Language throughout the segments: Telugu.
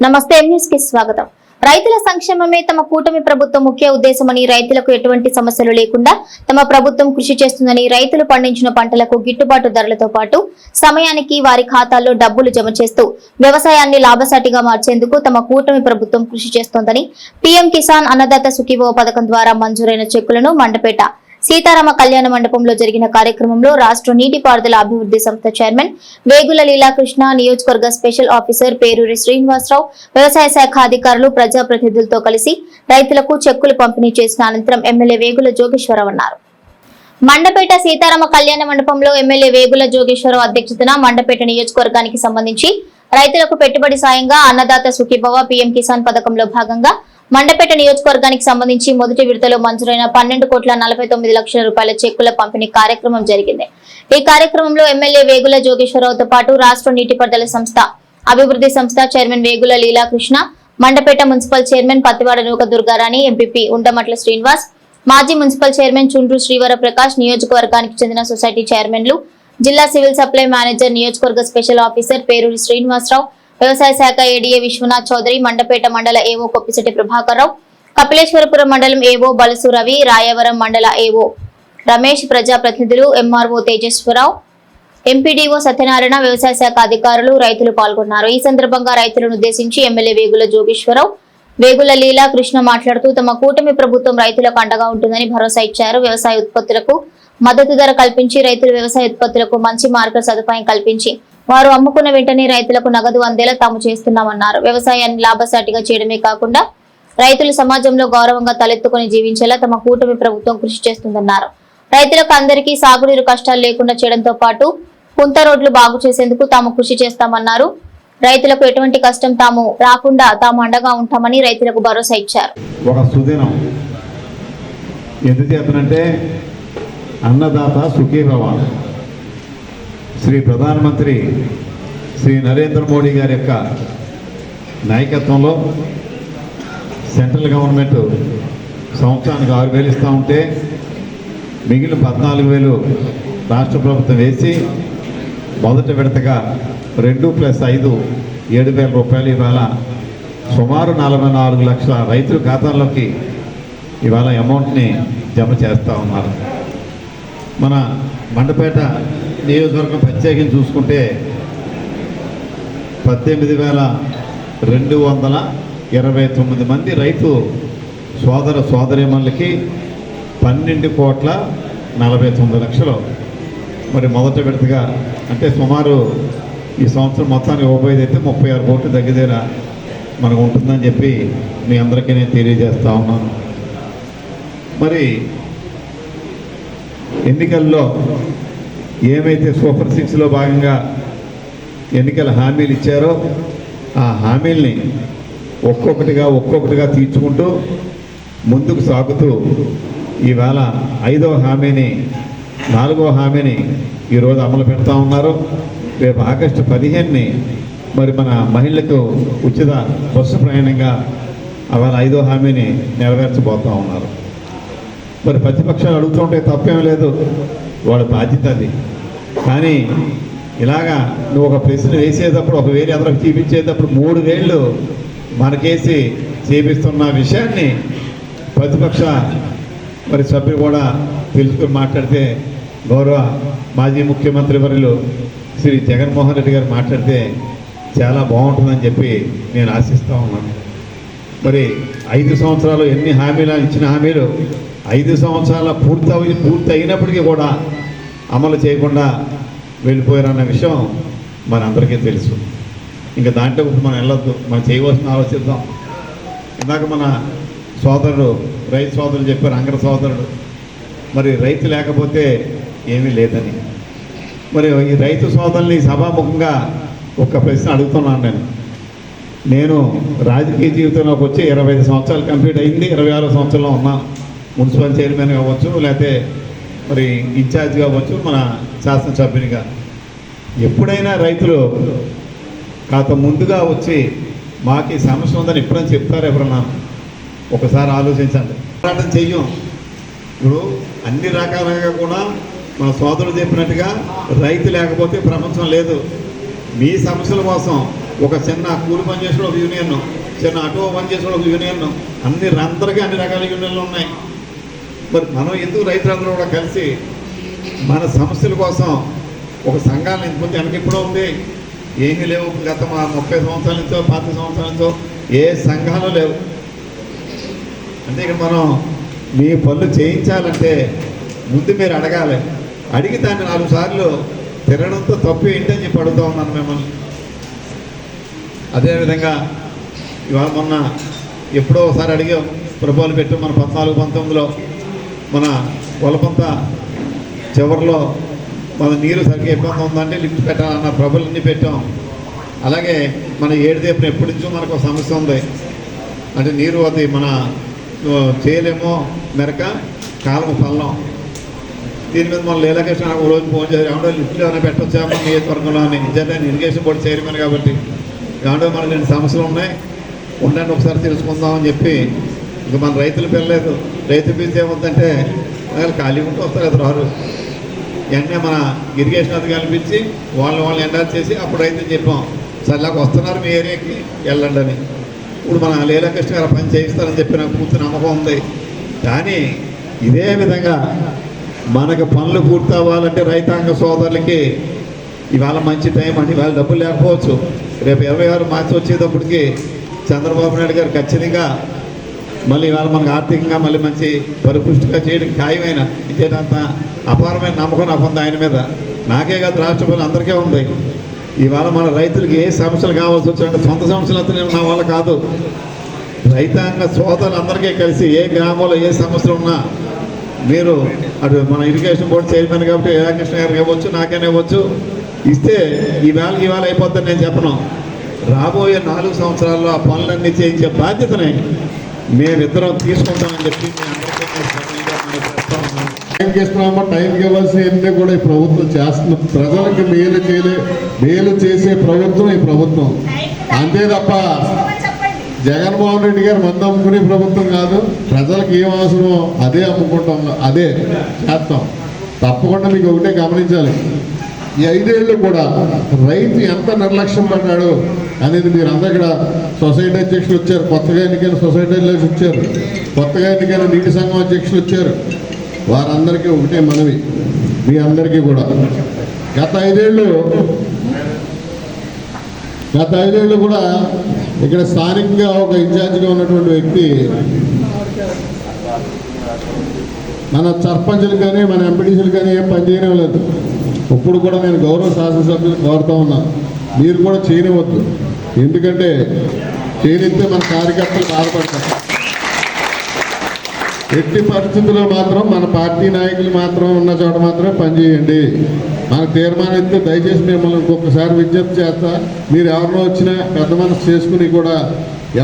నమస్తే న్యూస్కి స్వాగతం. రైతుల సంక్షేమమే తమ కూటమి ప్రభుత్వం ముఖ్య ఉద్దేశమని రైతులకు ఎటువంటి సమస్యలు లేకుండా తమ ప్రభుత్వం కృషి చేస్తుందని రైతులు పండించిన పంటలకు గిట్టుబాటు ధరలతో పాటు సమయానికి వారి ఖాతాల్లో డబ్బులు జమ చేస్తూ వ్యవసాయాన్ని లాభసాటిగా మార్చేందుకు తమ కూటమి ప్రభుత్వం కృషి చేస్తోందని పీఎం కిసాన్ అన్నదాత సుఖీభవ పథకం ద్వారా మంజూరైన చెక్కులను మండపేట సీతారామ కళ్యాణ మండపంలో జరిగిన కార్యక్రమంలో రాష్ట్ర నీటిపారుదల అభివృద్ధి సంస్థ చైర్మన్ వేగుల లీలాకృష్ణ నియోజకవర్గ స్పెషల్ ఆఫీసర్ పేరూరి శ్రీనివాసరావు వ్యవసాయ శాఖ అధికారులు ప్రజాప్రతినిధులతో కలిసి రైతులకు చెక్కులు పంపిణీ చేసిన అనంతరం ఎమ్మెల్యే వేగుల జోగేశ్వరరావు అన్నారు. మండపేట సీతారామ కళ్యాణ మండపంలో ఎమ్మెల్యే వేగుల జోగేశ్వరరావు అధ్యక్షతన మండపేట నియోజకవర్గానికి సంబంధించి రైతులకు పెట్టుబడి సాయంగా అన్నదాత సుఖీభవ పీఎం కిసాన్ పథకంలో భాగంగా మండపేట నియోజకవర్గానికి సంబంధించి మొదటి విడతలో మంజూరైన పన్నెండు కోట్ల నలభై తొమ్మిది లక్షల రూపాయల చెక్కుల పంపిణీ కార్యక్రమం జరిగింది. ఈ కార్యక్రమంలో ఎమ్మెల్యే వేగుల జోగేశ్వరరావుతో పాటు రాష్ట్ర నీటిపారుదల సంస్థ అభివృద్ధి సంస్థ chairman Vegula Leelakrishna Mandapeta municipal chairman Pattivada Nooka Durgarani MPP Undamatla Srinivas మాజీ మున్సిపల్ చైర్మన్ చుండ్రు శ్రీవర ప్రకాష్ నియోజకవర్గానికి చెందిన సొసైటీ చైర్మన్లు జిల్లా సివిల్ సప్లై మేనేజర్ నియోజకవర్గ స్పెషల్ ఆఫీసర్ పేరూరి శ్రీనివాసరావు వ్యవసాయ శాఖ ఏడీఏ విశ్వనాథ్ చౌదరి మండపేట మండల ఏవో కొప్పిశెట్టి ప్రభాకర్రావు కపిలేశ్వరపురం మండలం ఏవో బలసు రవి రాయవరం మండల ఏవో రమేష్ ప్రజాప్రతినిధులు ఎంఆర్ఓ తేజేశ్వరరావు ఎంపీడీఓ సత్యనారాయణ వ్యవసాయ శాఖ అధికారులు రైతులు పాల్గొన్నారు. ఈ సందర్భంగా రైతులను ఉద్దేశించి ఎమ్మెల్యే వేగుల జోగేశ్వరరావు వేగుల లీలా కృష్ణ మాట్లాడుతూ తమ కూటమి ప్రభుత్వం రైతులకు అండగా ఉంటుందని భరోసా ఇచ్చారు. వ్యవసాయ ఉత్పత్తులకు మద్దతు ధర కల్పించి రైతులు వ్యవసాయ ఉత్పత్తులకు మంచి మార్కెట్ సదుపాయం కల్పించి వారు అమ్ముకున్న వెంటనే రైతులకు నగదు అందేలా తాము చేస్తున్నామన్నారు. వ్యవసాయాన్ని లాభసాటిగా చేయడమే కాకుండా రైతులు సమాజంలో గౌరవంగా తలెత్తుకుని జీవించేలా తమ కూటమి ప్రభుత్వం కృషి చేస్తుందన్నారు. రైతులకు అందరికీ సాగునీరు కష్టాలు లేకుండా చేయడంతో పాటు కుంత రోడ్లు బాగు చేసేందుకు తాము కృషి చేస్తామన్నారు. రైతులకు ఎటువంటి కష్టం తాము రాకుండా తాము అండగా ఉంటామని రైతులకు భరోసా ఇచ్చారు. ఒక సుదినం ఎందుచేతనంటే అన్నదాత సుఖీభవ. శ్రీ ప్రధానమంత్రి శ్రీ నరేంద్ర మోడీ గారి యొక్క నాయకత్వంలో సెంట్రల్ గవర్నమెంట్ సంవత్సరానికి ఆరు వేలు ఇస్తూ ఉంటే మిగిలిన పద్నాలుగు వేలు రాష్ట్ర ప్రభుత్వం వేసి మొదటి విడతగా రెండు ప్లస్ ఐదు ఏడు వేల రూపాయలు ఇవాళ సుమారు నలభై నాలుగు లక్షల రైతుల ఖాతాల్లోకి ఇవాళ అమౌంట్ని జమ చేస్తూ ఉన్నారు. మన మండపేట నియోజకవర్గం ప్రత్యేకించి చూసుకుంటే పద్దెనిమిది వేల రెండు వందల ఇరవై తొమ్మిది మంది రైతు సోదర సోదరిమణులకి పన్నెండు కోట్ల నలభై తొమ్మిది లక్షలు. మరి మొదట విడతగా అంటే సుమారు ఈ సంవత్సరం మొత్తానికి ఇవ్వబోయేది అయితే ముప్పై ఆరు కోట్లు దగ్గర మనకు ఉంటుందని చెప్పి మీ అందరికీ నేను తెలియజేస్తా ఉన్నాను. మరి ఎన్నికల్లో ఏమైతే సూపర్ సిక్స్లో భాగంగా ఎన్నికల హామీలు ఇచ్చారో ఆ హామీల్ని ఒక్కొక్కటిగా ఒక్కొక్కటిగా తీర్చుకుంటూ ముందుకు సాగుతూ ఈవేళ ఐదవ హామీని నాలుగవ హామీని ఈరోజు అమలు పెడతా ఉన్నారు. రేపు ఆగస్టు పదిహేనుని మరి మన మహిళలకు ఉచిత బస్సు ప్రయాణంగా అవాళ ఐదో హామీని నెరవేర్చబోతూ ఉన్నారు. మరి ప్రతిపక్షాలు అడుగుతుంటే తప్పేం లేదు. వాళ్ళ బాధ్యత అది. కానీ ఇలాగా నువ్వు ఒక ప్రశ్న వేసేటప్పుడు ఒక వేలు ఎదరకు చూపించేటప్పుడు మూడు వేళ్ళు మనకేసి చేపిస్తున్న విషయాన్ని ప్రతిపక్ష మరి సభ్యులు కూడా తెలుసుకుని మాట్లాడితే గౌరవ మాజీ ముఖ్యమంత్రి వర్యులు శ్రీ జగన్మోహన్ రెడ్డి గారు మాట్లాడితే చాలా బాగుంటుందని చెప్పి నేను ఆశిస్తూ ఉన్నాను. మరి ఐదు సంవత్సరాలు ఎన్ని హామీలు ఇచ్చిన హామీలు? ఐదు సంవత్సరాల పూర్తి పూర్తి అయినప్పటికీ కూడా అమలు చేయకుండా వెళ్ళిపోయారన్న విషయం మనందరికీ తెలుసు. ఇంకా దాంట్లో మనం వెళ్ళొద్దు మనం చేయవలసిన ఆలోచిద్దాం. ఇందాక మన సోదరుడు రైతు సోదరుడు చెప్పారు అంగర సోదరుడు. మరి రైతు లేకపోతే ఏమీ లేదని. మరి ఈ రైతు సోదరుని సభాముఖంగా ఒక ప్రశ్న అడుగుతున్నాను నేను. నేను రాజకీయ జీవితంలోకి వచ్చి ఇరవై ఐదు సంవత్సరాలు కంప్లీట్ అయింది. ఇరవై ఆరో సంవత్సరంలో ఉన్నాను మున్సిపల్ చైర్మన్ కావచ్చు లేకపోతే మరి ఇన్ఛార్జ్ కావచ్చు మన శాసనసభ్యునిగా. ఎప్పుడైనా రైతులు కాస్త ముందుగా వచ్చి మాకు ఈ సమస్య ఉందని ఎప్పుడైనా చెప్తారు ఎవరన్నా? ఒకసారి ఆలోచించండి. పోరాటం చెయ్యం. ఇప్పుడు అన్ని రకాలుగా కూడా మన సోదరులు చెప్పినట్టుగా రైతు లేకపోతే ప్రపంచం లేదు. మీ సమస్యల కోసం ఒక చిన్న కూలి పని చేసిన ఒక యూనియన్ చిన్న ఆటో పని చేసిన ఒక యూనియన్ అన్ని అందరికీ అన్ని రకాల యూనియన్లు ఉన్నాయి. మరి మనం ఎందుకు రైతులందరూ కూడా కలిసి మన సమస్యల కోసం ఒక సంఘాలను ఇంతకుముందు వెనక ఎప్పుడో ఉంది? ఏమీ లేవు. గత మా ముప్పై సంవత్సరాల నుంచో పాతి సంవత్సరాల నుంచో ఏ సంఘాలు లేవు. అంటే ఇక్కడ మనం మీ పనులు చేయించాలంటే ముందు మీరు అడగాలి. అడిగి దాన్ని నాలుగు సార్లు తిరగడంతో తప్పు ఏంటని చెప్పి అడుగుతా ఉన్నాను మిమ్మల్ని. అదేవిధంగా ఇవాళ మొన్న ఎప్పుడో ఒకసారి అడిగాం ప్రభుత్వాలు పెట్టు మన పద్నాలుగు పంతొమ్మిదిలో మన పొలపంత చివరిలో మన నీరు సరిగ్గా ఇబ్బంది ఉందంటే లిఫ్ట్ పెట్టాలన్న ప్రభులన్నీ పెట్టాం. అలాగే మన ఏడు దేపున ఎప్పటి నుంచో మనకు ఒక సమస్య ఉంది. అంటే నీరు అది మన చేయలేమో మెరక కాలము పల్లం. దీని మీద మన లీలాకృష్ణ ఒక రోజు ఫోన్ చేశారు ఏమంటే లిఫ్ట్లో ఏమైనా పెట్టొచ్చా మన నియోజకవర్గంలో అని. నిజంగా ఇరిగేషన్ బోర్డు చైర్మన్ కాబట్టి ఏమంటే మనకి రెండు సమస్యలు ఉన్నాయి. ఉండండి ఒకసారి తెలుసుకుందాం అని చెప్పి ఇక మన రైతులు పిల్లలేదు. రైతు బిజీ ఏమవుతుందంటే వాళ్ళు ఖాళీ ఉంటూ వస్తారు కదా రారు. వెంటనే మన ఇరిగేషన్ అధికారులు పిలిచి వాళ్ళని వాళ్ళని ఎండాలు చేసి అప్పుడు రైతులు చెప్పాం సర్లాగా వస్తున్నారు మీ ఏరియాకి వెళ్ళండి అని. ఇప్పుడు మన లీలాకృష్ణ గారు పని చేయిస్తారని చెప్పి నాకు పూర్తి నమ్మకం ఉంది. కానీ ఇదే విధంగా మనకు పనులు పూర్తి అవ్వాలంటే రైతాంగ సోదరులకి ఇవాళ మంచి టైం అని ఇవాళ డబ్బులు లేకపోవచ్చు. రేపు ఇరవై ఆరు మార్చి వచ్చేటప్పటికి చంద్రబాబు నాయుడు గారు ఖచ్చితంగా మళ్ళీ ఇవాళ మనకు ఆర్థికంగా మళ్ళీ మంచి పరిపుష్టిగా చేయడం ఖాయమైన ఇదేనంత అపారమైన నమ్మకం నాకు ఉంది ఆయన మీద. నాకే కాదు రాష్ట్ర ప్రజలు అందరికీ ఉంది. ఇవాళ మన రైతులకి ఏ సమస్యలు కావాల్సి వచ్చాయంటే సొంత సమస్యలు అతను నా వల్ల కాదు. రైతాంగ సోదరులందరికీ కలిసి ఏ గ్రామంలో ఏ సమస్యలు ఉన్నా మీరు అటు మన ఇరిగేషన్ బోర్డు చైర్మన్ కాబట్టి రామకృష్ణ గారికి ఇవ్వచ్చు నాకేనే ఇవ్వచ్చు. ఇస్తే ఈవేళ ఇవాళ అయిపోద్దని నేను చెప్పను. రాబోయే నాలుగు సంవత్సరాల్లో ఆ పనులన్నీ చేయించే బాధ్యతని మేమిద్దరం తీసుకుంటామని చెప్పి ఏం చేస్తున్నామో టైంకి ఇవ్వాల్సినవన్నీ కూడా ఈ ప్రభుత్వం చేస్తుంది. ప్రజలకు మేలు చేయలే మేలు చేసే ప్రభుత్వం ఈ ప్రభుత్వం. అంతే తప్ప జగన్మోహన్ రెడ్డి గారు మందు అమ్ముకునే ప్రభుత్వం కాదు. ప్రజలకు ఏం అవసరమో అదే అమ్ముకుంటాం అదే చేస్తాం. తప్పకుండా మీకు ఒకటే గమనించాలి. ఈ ఐదేళ్ళు కూడా రైతు ఎంత నిర్లక్ష్యం పడ్డాడు అనేది మీరు అందరూ ఇక్కడ సొసైటీ అధ్యక్షులు వచ్చారు కొత్తగా ఎన్నికైన సొసైటీలో వచ్చారు కొత్తగా ఎన్నికైన నీటి సంఘం అధ్యక్షులు వచ్చారు. వారందరికీ ఒకటే మనవి మీ అందరికీ కూడా. గత ఐదేళ్ళు గత ఐదేళ్ళు కూడా ఇక్కడ స్థానికంగా ఒక ఇన్ఛార్జిగా ఉన్నటువంటి వ్యక్తి మన సర్పంచులు కానీ మన ఎంపీడీసీలు కానీ ఏం పని చేయడం లేదు. ఇప్పుడు కూడా నేను గౌరవ శాసనసభ్యులు కోరుతా ఉన్నా. మీరు కూడా చేయనివద్దు ఎందుకంటే చేయనిస్తే మన కార్యకర్తలు బాధపడతారు. ఎట్టి పరిస్థితుల్లో మాత్రం మన పార్టీ నాయకులు మాత్రం ఉన్న చోట మాత్రమే పనిచేయండి మన తీర్మానం ఇస్తే దయచేసి మిమ్మల్ని ఇంకొకసారి విజ్ఞప్తి చేస్తా. మీరు ఎవరినో వచ్చినా పెద్ద మనసు చేసుకుని కూడా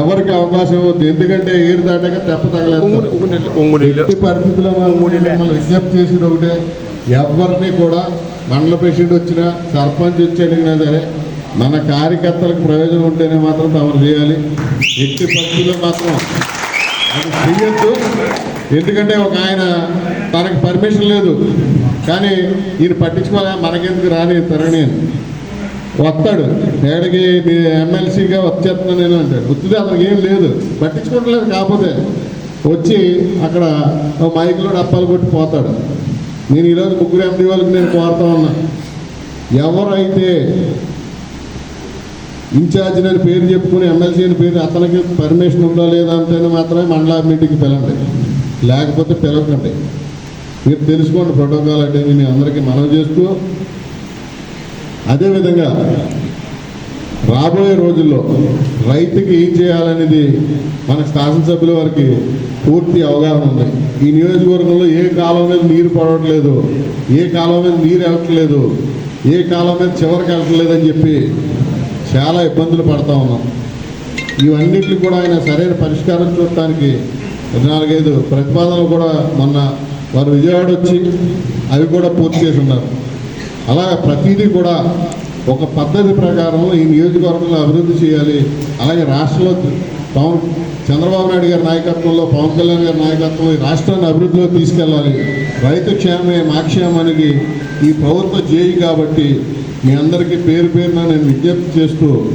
ఎవరికి అవకాశం ఇవ్వద్దు. ఎందుకంటే ఏరు దాటాక తెప్ప తగలేదు ఎట్టి పరిస్థితుల్లో మిమ్మల్ని విజ్ఞప్తి చేసేది ఒకటే. ఎవరిని కూడా మండల ప్రెసిడెంట్ వచ్చినా సర్పంచ్ వచ్చి అడిగినా సరే మన కార్యకర్తలకు ప్రయోజనం ఉంటేనే మాత్రం తమరు చేయాలి. ఎట్టి పరిస్థితుల్లో మాత్రం అది చెయ్యొద్దు ఎందుకంటే ఒక ఆయన తనకు పర్మిషన్ లేదు. కానీ ఈయన పట్టించుకోలే మనకెందుకు రాని తరణి? అని. వస్తాడు. ఏడికి ఎమ్మెల్సీగా వచ్చేస్తున్నా నేను అంటాడు గుర్తుదే అతనికి ఏం లేదు. పట్టించుకోవట్లేదు కాకపోతే వచ్చి అక్కడ మైకులో డప్పాలు కొట్టి పోతాడు. నేను ఈరోజు ముగ్గురు ఎంపీ వాళ్ళకి నేను కోరుతా ఉన్నా. ఎవరైతే ఇన్ఛార్జ్ అని పేరు చెప్పుకుని ఎమ్మెల్సీ అని పేరు అతనికి పర్మిషన్ ఉందా లేదా అంటేనే మాత్రమే మండల మీటింగ్కి పిలండి లేకపోతే పిలవకండి. మీరు తెలుసుకోండి ప్రోటోకాల్ అంటే నేను అందరికీ మనవి చేస్తూ. అదేవిధంగా రాబోయే రోజుల్లో రైతుకి ఏం చేయాలనేది మన శాసనసభ్యుల వారికి పూర్తి అవగాహన ఉంది. ఈ నియోజకవర్గంలో ఏ కాలం మీద నీరు పడవట్లేదు ఏ కాలం మీద నీరు వెళ్ళట్లేదు ఏ కాలం మీద చివరికి వెళ్ళట్లేదని చెప్పి చాలా ఇబ్బందులు పడతా ఉన్నాం. ఇవన్నిటికి కూడా ఆయన సరైన పరిష్కారం చూడటానికి నాలుగైదు ప్రతిపాదనలు కూడా మొన్న వారు విజయవాడ వచ్చి అవి కూడా పూర్తి చేసి ఉన్నారు. అలాగే ప్రతిదీ కూడా ఒక పద్ధతి ప్రకారం ఈ నియోజకవర్గంలో అభివృద్ధి చేయాలి అలాగే రాష్ట్రంలో పవన్ చంద్రబాబు నాయుడు గారి నాయకత్వంలో పవన్ కళ్యాణ్ గారి నాయకత్వంలో ఈ రాష్ట్రాన్ని అభివృద్ధిలో తీసుకెళ్ళాలి. రైతు క్షేమమే మా క్షేమానికి ఈ ప్రభుత్వ జేయి కాబట్టి మీ అందరికీ పేరు పేరున నేను విజ్ఞప్తి చేస్తూ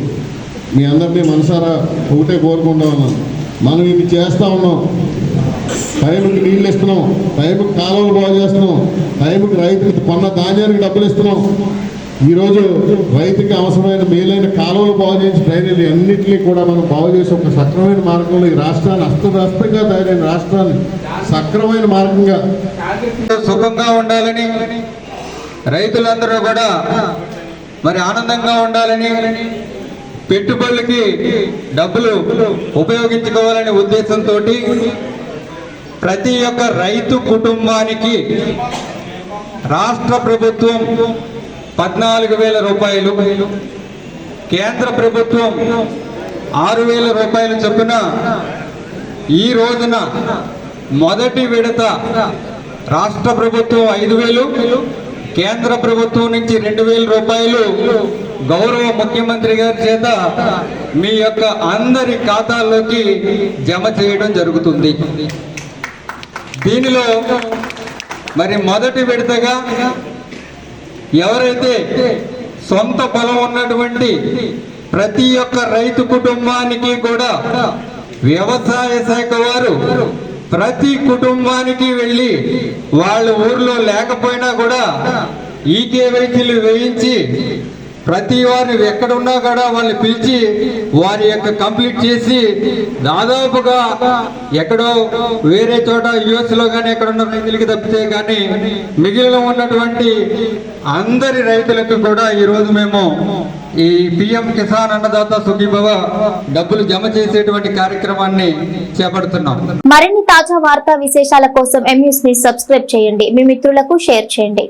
మీ అందరినీ మనసారా ఒకటే కోరుకుంటా ఉన్నాను. మనం ఇవి చేస్తూ ఉన్నాం. టైంకి నీళ్ళు ఇస్తున్నాం. టైంకి కాలువలు బాగు చేస్తున్నాం. టైంకి రైతుకి కొన్న ధాన్యానికి డబ్బులు ఇస్తున్నాం. ఈరోజు రైతుకి అవసరమైన మేలైన కాలువలు బాగు చేసి డ్రైనేజీలు అన్నింటినీ కూడా మనం బాగు చేసి ఒక సక్రమైన మార్గంలో ఈ రాష్ట్రాన్ని అస్తవ్యస్తంగా తయారైన రాష్ట్రాన్ని సక్రమైన మార్గంగా సుఖంగా ఉండాలని రైతులందరూ కూడా మరి ఆనందంగా ఉండాలని పెట్టుబడులకి డబ్బులు ఉపయోగించుకోవాలనే ఉద్దేశంతో ప్రతి ఒక్క రైతు కుటుంబానికి రాష్ట్ర ప్రభుత్వం పద్నాలుగు వేల రూపాయలు. కేంద్ర ప్రభుత్వం ఆరు వేల రూపాయలు చొప్పున ఈ రోజున మొదటి విడత రాష్ట్ర ప్రభుత్వం ఐదు వేలు కేంద్ర ప్రభుత్వం నుంచి రెండు వేల రూపాయలు. గౌరవ ముఖ్యమంత్రి గారి చేత మీ యొక్క అందరి ఖాతాల్లోకి జమ చేయడం జరుగుతుంది. దీనిలో మరి మొదటి విడతగా ఎవరైతే సొంత బలం ఉన్నటువంటి ప్రతి ఒక్క రైతు కుటుంబానికి కూడా వ్యవసాయ శాఖ వారు ప్రతి కుటుంబానికి వెళ్ళి వాళ్ళ ఊర్లో లేకపోయినా కూడా ఈ కేవైసీలు వేయించి ప్రతి వారిని ఎక్కడున్నా కూడా వాళ్ళని పిలిచి వారి యొక్క కంప్లీట్ చేసి దాదాపుగా ఎక్కడో వేరే చోట యుఎస్లో కానీ ఎక్కడున్న రైతులకి తప్పితే కానీ మిగిలిన ఉన్నటువంటి అందరి రైతులకు కూడా ఈరోజు మేము ఈ పిఎం కిసాన్ అన్నదాత సుఖీభవ డబ్బులు జమ చేసేటువంటి కార్యక్రమాన్ని చేపడుతున్నాం. మరిన్ని తాజా వార్తా విశేషాల కోసం ఎంయూస్ని సబ్స్క్రైబ్ చేయండి. మీ మిత్రులకు షేర్ చేయండి.